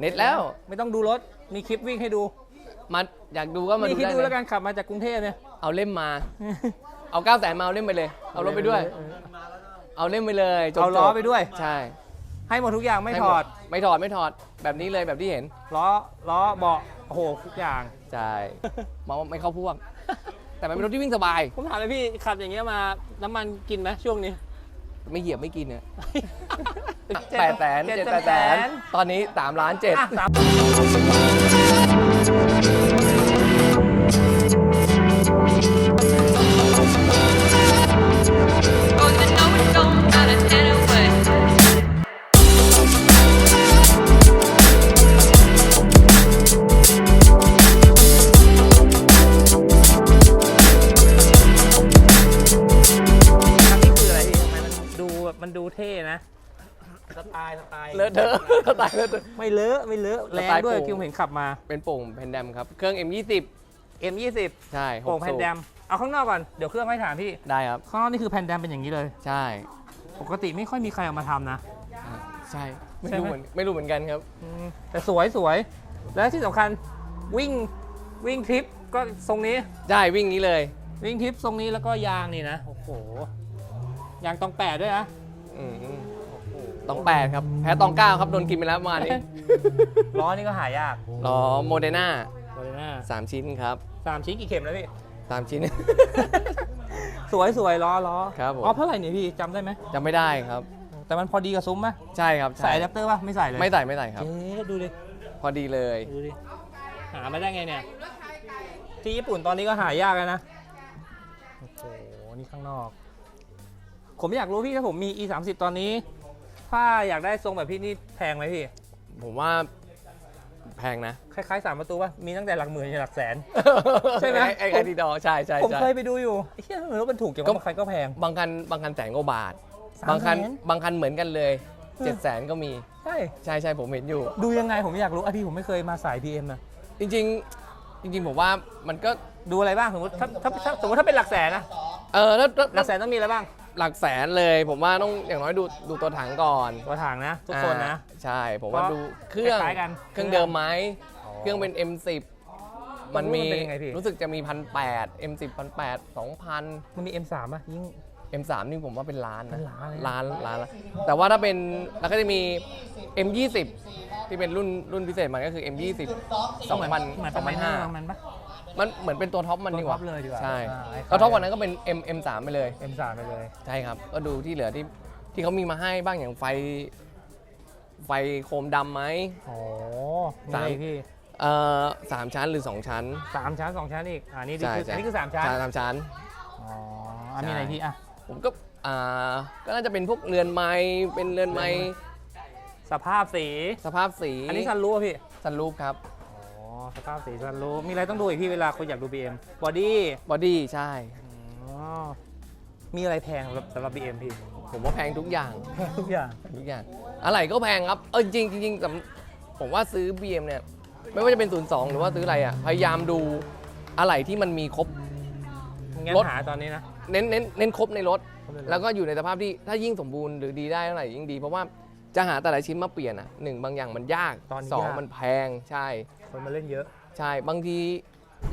เน็ตแล้ว ไม่ต้องดูรถ มีคลิปวิ่งให้ดูมาอยากดูก็มามีดูคลิปได้ดูแล้วนะกันขับมาจากกรุงเทพเนี่ย เอาเล่มมา เอาเก้าแสนมาเอาเล่มไปเลย เอารถไปด้วย เออเอาเล่มไปเลยจบเอาล้อจบไปด้วย ใช่ให้หมดทุกอย่างไม่ให้ถหอด ไม่ถอดไม่ถอดแบบนี้เลยแบบที่เห็นล้อ ล้อเบาะโอ้โหทุกอย่าง ใช่มองว่าไม่เข้าพ่วงแต่มันเป็นรถที่วิ่งสบาย ผมถามเลยพี่ขับอย่างเงี้ยมาน้ำมันกินไหมช่วงนี้ ไม่เหยียบไม่กินเนี่ยเจ็ดแปดแสนเจ็ดเจ็ดแสแปนดแสนตอนนี้สามล้านเจ็ด อะสาม สไตล์เลอะเทอะไม่เลอะไม่เลอะสแรไตงล์ด้วยโป่งคิวเห็นขับมา เป็นโป่งแพนแดมครับ เครื่อง M20 M20 ใช่หโป่งกแพสูนบแดม เอาข้างนอกก่อน เดี๋ยวเครื่องไม่ถามพี่ ได้ครับ ข้างนอกนี่คือแพนแดมเป็นอย่างนี้เลย ใช่ ปกติไม่ค่อยมีใครเอามาทำนะอ่าใช่ ไม่ใช่ไหมรู้เหมือนไม่รู้เหมือนกันครับอืมแต่สวยสวย และที่สำคัญวิ่งวิ่งทริปก็ทรงนี้ใช่วิ่งนี้เลย วิ่งทริปทรงนี้แล้วก็ยางนี่นะ โอ้โห ยางตองแปดด้วยนะอืม ตองแปดครับ แพ้ตองเก้าครับ โดนกินไปแล้วเมื่อวานนี้ ล้อนี่ก็หายากล้อโมเดนาโมเดน่าสามชิ้นครับสามชิ้นกี่เข็มแล้วพี่สามชิ้น สวยสวยล้อล้อครับผมอ๋อเท่าไหร่เนี่ยพี่จำได้ไหมจำไม่ได้ครับ แต่มันพอดีกับซุ้มไหมใช่ครับใส่อะแดปเตอร์ป่ะไม่ใส่เลย ไม่ใส่ไม่ใส่ครับเจ๊ดูดิพอดีเลยดูดิหามาได้ไงเนี่ยที่ญี่ปุ่นตอนนี้ก็หายากแล้วนะโอ้โหนี่ข้างนอก ผมอยากรู้พี่ถ้าผมมี e 3 0ตอนนี้ ถ้าอยากได้ทรงแบบพี่นี่แพงไหมพี่ ผมว่าแพงนะ คล้ายๆสามประตูป่ะมีตั้งแต่หลักหมื่นจนหลักแสน ใช่ไหม ไอ้ไอ้ดีดอใช่ใช่ผมใช่ เคยไปดูอยู่ไอ้เหี้ยมันรถบรรทุกเกี่ยวก็กับใครก็แพง บางคันบางคันแสนกว่าบาท สามบางคันแสน บางคันเหมือนกันเลยเออเจ็ดแสนก็มี ใช่ใช่ใช่ผมเห็นอยู่ ดูยังไงผมอยากรู้ไอะพี่ผมไม่เคยมาสาย PM นะจริง ๆ จริง ๆ ผมว่ามันก็ ดูอะไรบ้างสมมติถ้าถ้าถ้าสมมติถ้าเป็นหลักแสนนะเออแล้วแล้วหลักแสนต้องมีอะไรบ้าง หลักแสนเลย ผมว่าต้องอย่างน้อยดูดูตัวถังก่อนตัวถังนะ ทุกคนนะ อ่าใช่ ผมว่าเพราะดูเครื่องคล้ายๆกันเครื่องเดิมไหมเครื่องเป็น M10 มันมีมันเป็นยังไงพี่ รู้สึกจะมีพันแปด M10 พันแปดสองพัน มันมี M3 อะยิ่ง M3 นี่ผมว่าเป็นล้านนะเป็นล้านเลยนะล้านล้านละแต่ว่าถ้าเป็นแล้วก็จะมี M20 ที่เป็นรุ่นรุ่นพิเศษมันก็คือ M20 2,000เหมือนเหมือนประมาณ2,500มันปะ มันเหมือนเป็นตัวท็อปมันดีกว่าตัวท็อปเลยดีกว่าใช่อ่าคล้ายๆแล้วท็อปกว่านั้นก็เป็น M M3 ไปเลย M3 ไปเลย ใช่ครับ ก็ดูที่เหลือที่ที่เขามีมาให้บ้างอย่างไฟ ไฟโคมดำไหม โอ้สามมีพี่เอ่อสามชั้นหรือสองชั้น สามชั้นสองชั้นอีกอันนี้ใช่คือใช่ อันนี้คือสามชั้นใช่สามชั้น อ๋ออันนี้อะไรพี่อะ ผมก็อ่าก็น่าจะเป็นพวกเรือนไม้เป็นเรือนไม้สภาพสี สภาพสีอันนี้ซันรู้ป่ะพี่ซันรูปครับอ๋อ สภาพสีซันรู้มีอะไรต้องดูอีกพี่เวลาคนอยากดู BM บอดี้บอดี้ใช่อ๋อมีอะไรแพงสำหรับสำหรับ BM พี่ผมว่าแพงทุกอย่างแพงทุกอย่างทุกอย่าง อะไรก็แพงครับ เออจริงจริงๆสำผมว่าซื้อ BM เนี่ย ไม่ว่าจะเป็น 02 หรือว่าซื้ออะไรอะ พยายามดูอะไรที่มันมีครบ งั้นรถ หาตอนนี้นะ เน้นเน้นเน้นครบในรถครบในรถแล้วก็อยู่ในสภาพที่ถ้ายิ่งสมบูรณ์หรือดีได้เท่าไหร่ยิ่งดี เพราะว่า จะหาแต่ละชิ้นมาเปลี่ยนอะหนึ่งบางอย่างมันยากตอนนี้สองยาก มันแพงใช่ คนมาเล่นเยอะ ใช่บางที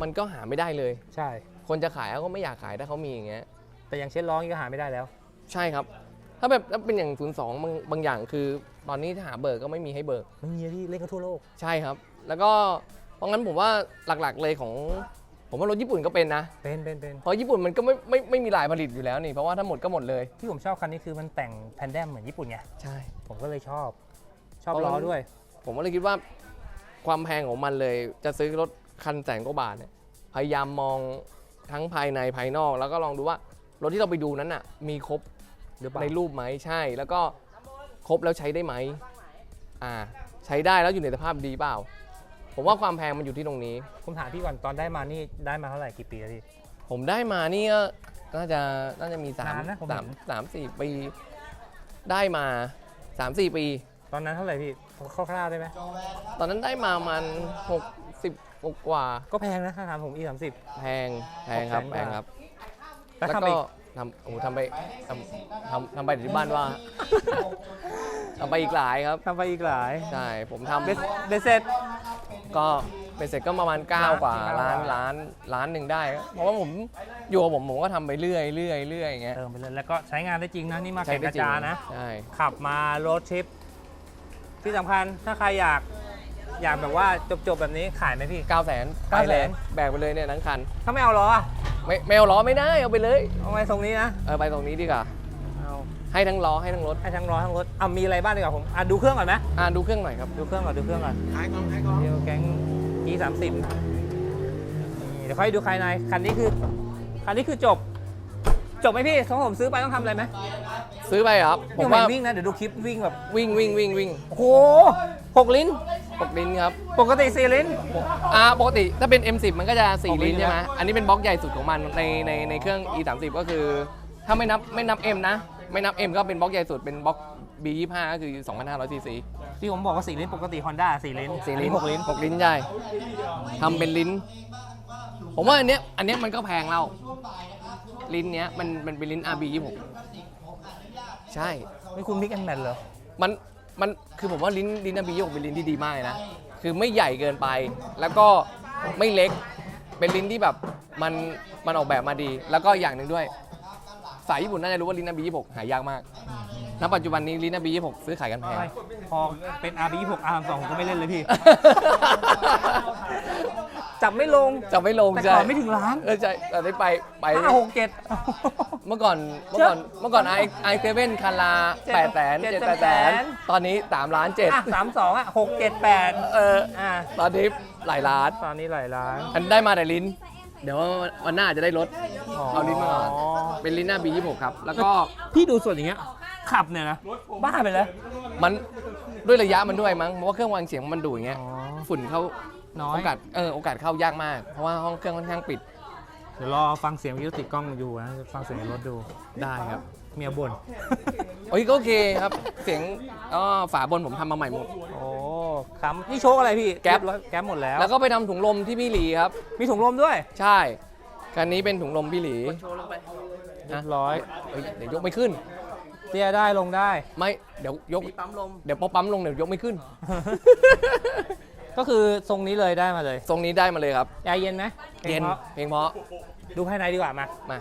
มันก็หาไม่ได้เลย ใช่ คนจะขายเขาก็ไม่อยากขายถ้าเขามีอย่างเงี้ย แต่อย่างเช่นร้องนี่ก็หาไม่ได้แล้ว ใช่ครับ ถ้าแบบถ้าเป็นอย่าง 02 บางบางอย่างคือ ตอนนี้ถ้าหาเบิกก็ไม่มีให้เบิก มันมีที่เล่นกันทั่วโลก ใช่ครับ แล้วก็เพราะงั้นผมว่าหลักๆเลยของ ผมว่ารถญี่ปุ่นก็เป็นนะ เป็นเป็นเป็นเพราะญี่ปุ่นมันก็ไม่ไม่ไม่มีลายผลิตอยู่แล้วนี่ เพราะว่าถ้าหมดก็หมดเลย ที่ผมชอบคันนี้คือมันแต่งแพนแดมเหมือนญี่ปุ่นไง ใช่ ผมก็เลยชอบ ชอบเพราะล้อมันด้วย ผมก็เลยคิดว่าความแพงของมันเลย จะซื้อรถคันแสนกว่าบาทเนี่ย พยายามมองทั้งภายในภายนอก แล้วก็ลองดูว่ารถที่เราไปดูนั้นน่ะ มีครบหรือเปล่าในรูปไหมใช่ แล้วก็ครบแล้วใช้ได้ไหม อ่า ใช้ได้แล้วอยู่ในสภาพดีเปล่า ผมว่าความแพงมันอยู่ที่ตรงนี้ ผมถามพี่ก่อนตอนได้มานี่ได้มาเท่าไหร่กี่ปีแล้วพี่ ผมได้มานี่ก็น่าจะน่าจะมีสามนานนะผมสามเห็นสามสี่ปี ได้มาสามสี่ปี ตอนนั้นเท่าไหร่พี่คร่าวๆได้ไหมตอนนั้นได้มามันหกสิบกว่าก็แพงนะถ้าถามผม e 3 0 แพงแพงครับหกแสนกแพว่างครับ แล้วแล้วทำก็อีกทำโอ้โหทำไปทำทำทำไปที่บ้านว่า ทำไปอีกหลายครับ ทำไปอีกหลายใช่ผมทำเบสเบสเสร็จ ก็เป็นเสร็จก็ประมาณล้าน9กว่าสี่ล้าล้านนกว่าล้านล้านหนึ่งได้ครับเพราะว่าผมอยู่กับผมผมก็ทำไปเรื่อยเรื่อยเรื่อยอย่างเงี้ย เติมไปเลยแล้วก็ใช้งานได้จริงนะนี่มาใช้แข่งได้กระจริงจานะ ใช่ ขับมาโรดทริป ที่สำคัญถ้าใครอยากอยากแบบว่าจบๆแบบนี้ขายไหมพี่9 0 0 0 0 0 900,000 ไปเลยแบกไปเลยเนี่ยทั้งคัน ถ้าไม่เอาล้ออะไม่ไม่เอาล้อไม่ได้เอาไปเลย เอาไว้ตรงนี้นะ เออไปตรงนี้ดีกว่าเอา ให้ทั้งล้อให้ทั้งรถให้ทั้งล้อทั้งรถเอามีอะไรบ้างดีกว่าผมอะดูเครื่องก่อนไหมอ่าดูเครื่องหน่อยครับดูเครื่องก่อนดูเครื่องก่อนขายกองขายกองเดี๋ยวแก๊ง E 3 0นี่เดี๋ยวค่อยดูภายในคันนี้คือคันนี้คือจบ จบไหมพี่ของผมซื้อไปต้องทำอะไรไหมซื้อไปครับผยัมงไม่ว่าวิ่งนะเดี๋ยวดูคลิปวิ่งแบบวิ่งวิ่งวิ่งวิ่งโอ้โหหกลิ้นปกลิ้นครับปกติสี่ลิ้น อ่าปกติถ้าเป็น M10 มันก็จะหก4ลิ้ลิ้นนใช่ไหมนะอันนี้เป็นบล็อกใหญ่สุดของมันในในในเครื่อง E30 ก็คือ ถ้าไม่นับไม่นับ M นะ ไม่นับ M ก็เป็นบล็อกใหญ่สุดเป็นบล็อก B25 ก็คือ 2,500 cc ที่ผมบอกว่าสี่ลิ้นปกติ Honda สี่ลิ้นสี่ลิ้นหกลิ้นหกลิ้นใช่ทำเป็นลิ้น ผมว่าอันเนี้ยอันเนี้ยมันก็แพงแล้วลิ้นเนี้ยมันมันเป็นลิ้น RB26 ใช่ ไม่คุณมิกแอนแมนเหรอ มันมันคือผมว่าลิ้นลิ้น RB26 เป็นลิ้นที่ดีมากเลยนะ คือไม่ใหญ่เกินไป แล้วก็ไม่เล็กเป็นลิ้นที่แบบมันมันออกแบบมาดี แล้วก็อย่างหนึ่งด้วย สายญี่ปุ่นน่าจะรู้ว่าลิ้น RB26 หายากมากณปัจจุบันนี้ลิ้น RB26 ซื้อขายกันแพงไม่พอเป็น RB 6 R 2ผมก็ไม่เล่นเลยพี่ จับไม่ลง จะไม่ลงแต่ใช่ก่อนไม่ถึงล้าน เออใช่แต่ได้ไปไป ห้าหกเจ็ด เมื่อก่อนเมื่อก่อนเมื่อก่อนไอไอเซเว่นคันลาเจ็ดแปดแสนเจ็เจ็ดดแปแปดดแสแสนนตอนนี้สามล้านเจ็ดอะสามสองอะหกเจ็ดแปดเอออะตอนนี้หลายล้าน ตอนนี้หลายล้านอันได้มาแต่ลิ้น เดี๋ยววันหน้าจะได้รถเอาลิ้นมาก่อน เป็นลิ้นหน้า B26 ครับ แล้วก็พี่ดูส่วนอย่างเงี้ย ขับเนี่ยนะ บ้าไปแล้ว มันด้วยระยะมันด้วยมั้งเพราะว่าเครื่องวางเสียงมันดุอย่างเงี้ย อ๋อ ฝุ่นเข้าน้อย โอกาสเออโอกาสเข้ายากมาก เพราะว่าห้องเครื่องค่อนข้างปิดเดี๋ยวรอฟังเสียงวิวติดกล้องอยู่นะ ฟังเสียงในรถดู ได้ครับเมียบ่น โอ้ยก็โอเคครับ เสียงอ๋อฝาบนผมทำมาใหม่หมด โอ้ค้ำนี่โชคอะไรพี่แก๊ป เรียบร้อยแก๊ปหมดแล้ว แล้วก็ไปทำถุงลมที่พี่หลีครับ มีถุงลมด้วย ใช่คันนี้เป็นถุงลมพี่หลี เรียบร้อย เอ้ยเดี๋ยวยกไม่ขึ้น เตี้ยได้ลงได้ ไม่เดี๋ยวยกปั๊มลม เดี๋ยวพอปั๊มลงเดี๋ยวยกไม่ขึ้น ก็คือทรงนี้เลยได้มาเลยทรงนี้ได้มาเลยครับ แอร์เย็นไหมเย็นพราะเพลงเพราะดูภายในดีกว่ามามา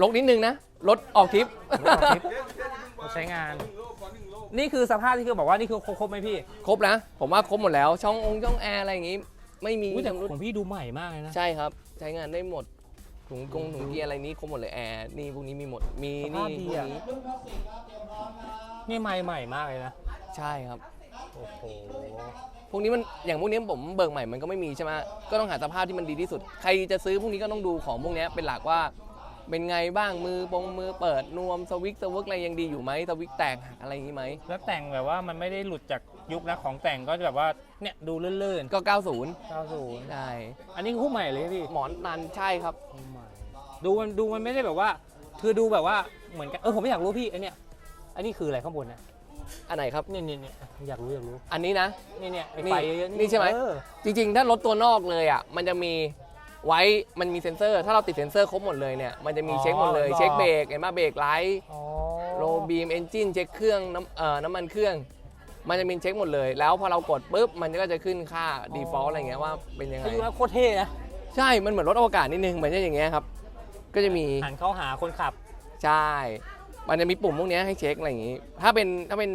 ลกนิดนึงนะรถออกทริปรถออกทริปใช้งาน นี่คือสภาพที่คือบอกว่านี่คือครบไหมพี่ครบนะ ผมว่าครบหมดแล้ว ช่ององค์ช่องแอร์อะไรอย่างงี้ ไม่มีอุ๊ยแต่ของพี่ดูใหม่มากเลยนะ ใช่ครับ ใช้งานได้หมด ถุงกงถุงเกียร์อะไรนี้ครบหมดเลยแอร์นี่พวกนี้มีหมดมีสนี่ภาพดีพวกอะ นี้นี่ใหม่ใหม่มากเลยนะ ใช่ครับ โอ้โห พวกนี้มันอย่างพวกนี้ผมเบิกใหม่มันก็ไม่มีใช่ไหมก็ต้องหาสภาพที่มันดีที่สุด ใครจะซื้อพวกนี้ก็ต้องดูของพวกนี้เป็นหลักว่าเป็นไงบ้างมือปงมือเปิดนวมสวิกสวิกอะไรยังดีอยู่ไหมสวิกแตกหักอะไรอย่างนี้ไหมแล้วแต่งแบบว่ามันไม่ได้หลุดจากยุคนะของแต่งก็จะแบบว่า เนี่ยดูลื่นก็ 90 ๆ90ใช่อันนี้คือคู่ใหม่เลยพี่ หมอนตันใช่ครับคู่ใหม่ ดูมันดูมันไม่ได้แบบว่า คือดูแบบว่าเหมือนกันเออผมไม่อยากรู้พี่ไอเนี่ยอันนี้คืออะไรข้างบนนะอันไหนครับ เนี่ยเนี่ยเนี่ยอยากรู้อยากรู้อันนี้นะนี่เนี่ยไอ้นี่ไฟเยอะๆนี่ใช่ไหม เออจริงๆ ถ้ารถตัวนอกเลยอะ มันจะมีไว้ มันมีเซ็นเซอร์ ถ้าเราติดเซ็นเซอร์ครบหมดเลยเนี่ย มันจะมีเช็คหมดเลย เช็คเบรกเห็นไหมเบรกไลท์อ๋อโลบีม เอนจิน เช็คเครื่องน้ำเอ่อน้ำมันเครื่อง มันจะมีเช็คหมดเลย แล้วพอเรากดปุ๊บ มันก็จะขึ้นค่า default อะไรเงี้ยว่าเป็นยังไงถ้าดูแล้วโคตรเท่นะ ใช่ มันเหมือนรถอวกาศนิดนึง เหมือนจะอย่างเงี้ยครับ ก็จะมีหันเข้าหาคนขับ ใช่ มันจะมีปุ่มพวกเนี้ยให้เช็คอะไรอย่างงี้ ถ้าเป็นถ้าเป็น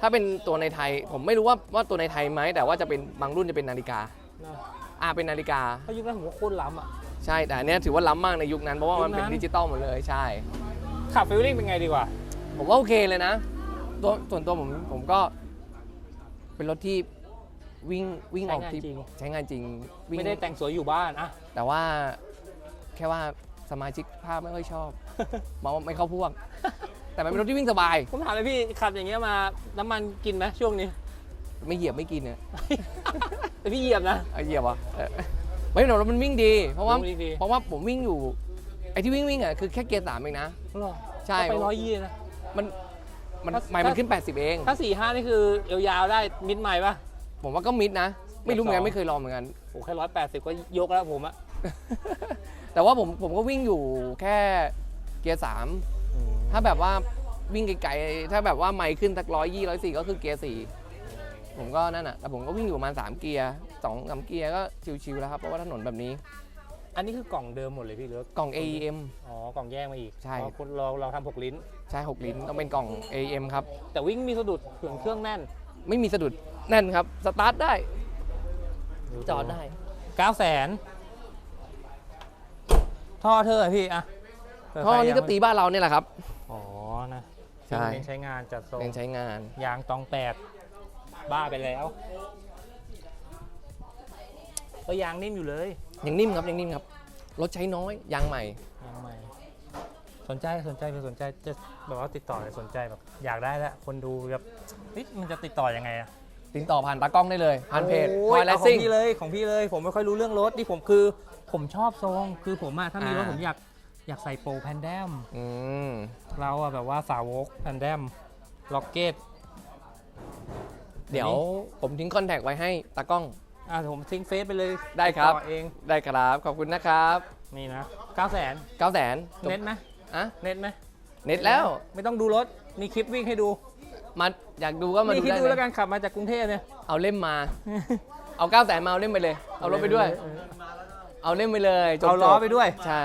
ถ้าเป็นตัวในไทย ผมไม่รู้ว่าว่าตัวในไทยไหมแต่ว่าจะเป็นบางรุ่นจะเป็นนาฬิกาเนอะอ่าเป็นนาฬิกาเพราะยุคนั้นผมว่าโคตรล้ำอะใช่แต่อันเนี้ยถือว่าล้ำมากในยุคนั้นเพราะว่ามันเป็นยุคนั้นดิจิตอลหมดเลยใช่ขับฟิลลิ่งเป็นไงดีกว่า ผมว่าโอเคเลยนะตัวส่วนตัวผมผมก็ เป็นรถที่วิ่งวิ่งออกที่ใช้งานจริงใช้งานจริงวิ่งไม่ได้แต่งสวยอยู่บ้านอะแต่ว่าแค่ว่า สมาชิกภาพไม่ค่อยชอบ มองว่าไม่เข้าพวก แต่มันเป็นรถที่วิ่งสบาย ผมถามเลยพี่ขับอย่างเงี้ยมาน้ำมันกินไหมช่วงนี้ ไม่เหยียบไม่กินเนี่ย แต่พี่เหยียบนะ เอาเหยียบวะเออไม่หนรถมันวิ่งดี เพราะว่า วิ่งดี เพราะว่าผมวิ่งอยู่ ไอ้ที่วิ่งวิ่งอะคือแค่เกียร์สามเองนะ หรอใช่ ก็ไปร้อยยี่นะ มันมันถ้า ไม่มันขึ้น 80 เอง ถ้าสี่ห้านี่คือยาวๆได้มิดใหม่ปะผมว่าก็มิดนะ ไม่รู้เหมือนกัสนองไม่เคยลองเหมือนกัน โอ้แค่ร้อยแปดสิบก็ยกแล้วผมอะ แต่ว่าผมผมก็วิ่งอยู่แค่เกียร์สามถ้าแบบว่าวิ่งไกลๆถ้าแบบว่าไม่ขึ้นสักร้อยยี่ร้อยสี่ก็คือเกียร์สี่ผมก็นั่นอะแต่ผมก็วิ่งอยู่ประมาณ3เกียร์สองสามเกียร์ก็ชิวๆแล้วครับเพราะว่าถนนแบบนี้อันนี้คือกล่องเดิมหมดเลยพี่หรือกล่อง AEM อ๋อกล่องแยกมาอีกใช่เพราะคุณเราเราทำหกลิ้น ใช่6ลิ้นต้องเป็นกล่อง AEM ครับ แต่วิ่งมีสะดุดเผื่องเครื่องแน่นไม่มีสะดุดแน่นครับ สตาร์ทได้จอดได้เก้าแสน ท่อเธอพี่อะเผื่ท่อใครนี้ก็ยังตีบ้านเราเนี่ยแหละครับ อ๋อนะใช่เน้นใช้งานจัดทรงเป็นใช้งาน ยางตองแปดบ้าไปแล้วก็ยางนิ่มอยู่เลยยังนิ่มครับยังนิ่มครับรถใช้น้อยยางใหม่ ยางใหม่สนใจสนใจเผื่อสนใจจะแบบว่าติดต่อเลยสนใจแบบอยากได้แล้วคนดูแบบเฮ้ยมันจะติดต่อยังไงอะ ติดต่อผ่านตากล้องได้เลยผ่านเพจโอ้พอยยแลเอาของซิ่งพี่เลยของพี่เลย ผมไม่ค่อยรู้เรื่องรถที่ผมคือ ผมชอบทรงคือผมอะถ้ามีรถอ่า ผมอยากอยากใส่โปรแพนแดม อืม เราอะแบบว่าสาวกแพนแดมล็อกเก็ต เดี๋ยวผมทิ้งคอนแทคไว้ให้ตากล้อง อะผมทิ้งเฟซไปเลยได้ครับ ติต่อเอง ได้ครับ ขอบคุณนะครับนี่นะ9 0 0 0 0 9 0 0 0 0 0เน็ตไหมอะเน็ตไหมเน็ตแล้ว ไม่ต้องดูรถ มีคลิปวิ่งให้ดูมาอยากดูก็มานี่ดูคิดได้ดูเลแล้วยกันขับมาจากกรุงเทพเนี่ยเอาเล่มมา เอา 9 0 0 0 0มาเอาเล่มไปเลย เอารถไปด้วย เอาเล่มไปเลยจบเอาล้อจบไปด้วย ใช่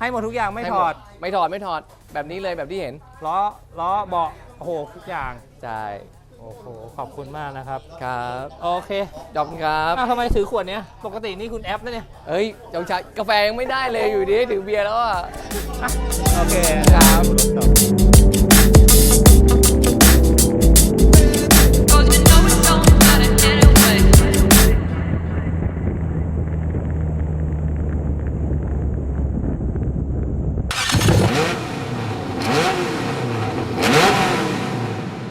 ให้หมดทุกอย่างไม่ให้ถหอด ไม่ถอดไม่ถอดแบบนี้เลยแบบที่เห็นล้อล้อเบาะโอ้โหทุกอย่าง ใช่โอ้โห ขอบคุณมากนะครับ ครับโอเคขอบคุณครับอ้าวทำไมถือขวดเนี้ย ปกตินี่คุณแอปนะเนี่ยเฮ้ยจงชากาแฟยังไม่ได้เลยอยู่ดีถือเบียร์แล้วอะ โอเคครับ